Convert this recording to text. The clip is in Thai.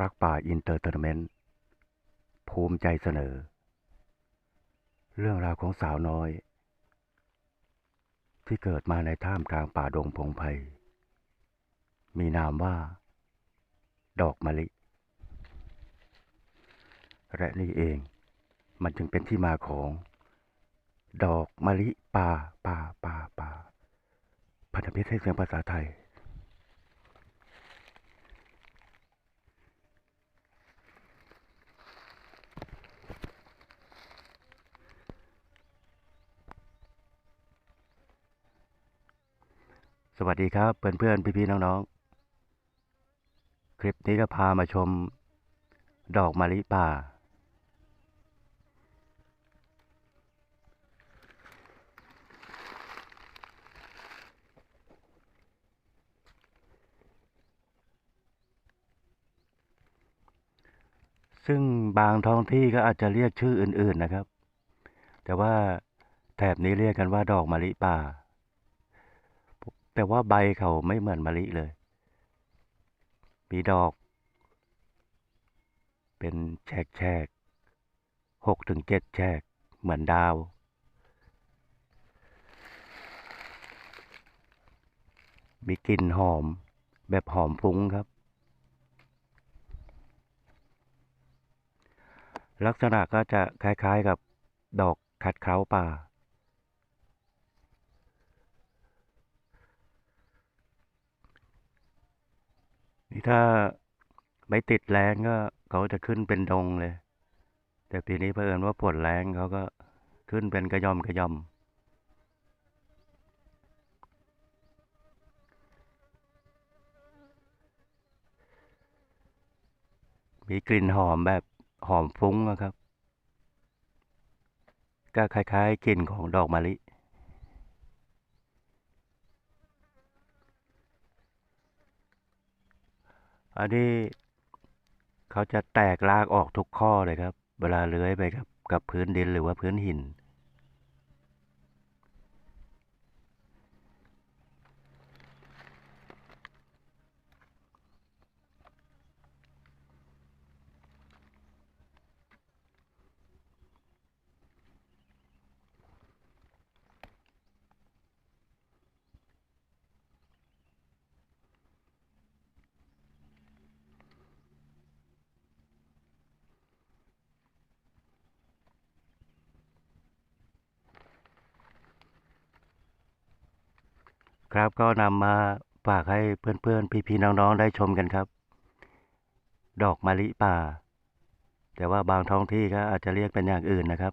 รักป่าอินเตอร์เทนเมนต์ ภูมิใจเสนอ เรื่องราวของสาวน้อย ที่เกิดมาในท่ามกลางป่าดงพงไพรมีนามว่า ดอกมะลิ และนี่เองมันจึงเป็นที่มาของ ดอกมะลิป่าป่าป่าป่าพันธมิตรให้เสียงภาษาไทย สวัสดีครับเพื่อนๆพี่ๆน้องๆ คลิปนี้ก็พามาชม ดอกมะลิป่า ซึ่งบางท้องที่ก็อาจจะเรียกชื่ออื่น ๆนะครับ แต่ว่าแถบนี้เรียกกันว่าดอกมะลิป่า แต่ว่าใบเขาไม่เหมือนมะลิเลย มีดอก เป็นแฉกแฉกหกถึงเจ็ดแฉกเหมือนดาว มีกลิ่นหอมแบบหอมฟุ้งครับ ลักษณะก็จะคล้ายๆกับดอกขัดเคล้าป่า นี่ถ้าไม่ติดแรงก็เขาจะขึ้นเป็นดงเลย แต่ปีนี้เผอิญว่าฝนแรงเขาก็ขึ้นเป็นกระยอมกระยอมมีกลิ่นหอมแบบหอมฟุ้งนะครับ ก็คล้ายๆกลิ่นของดอกมะลิ อันนี้เขาจะแตกรากออกทุกข้อเลยครับ เวลาเลื้อยไปกับกับพื้นดินหรือว่าพื้นหิน ครับก็นำมาฝากให้เพื่อนๆ พี่ๆน้องๆได้ชมกันครับ ดอกมะลิป่า แต่ว่าบางท้องที่ก็อาจจะเรียกเป็นอย่างอื่นนะครับ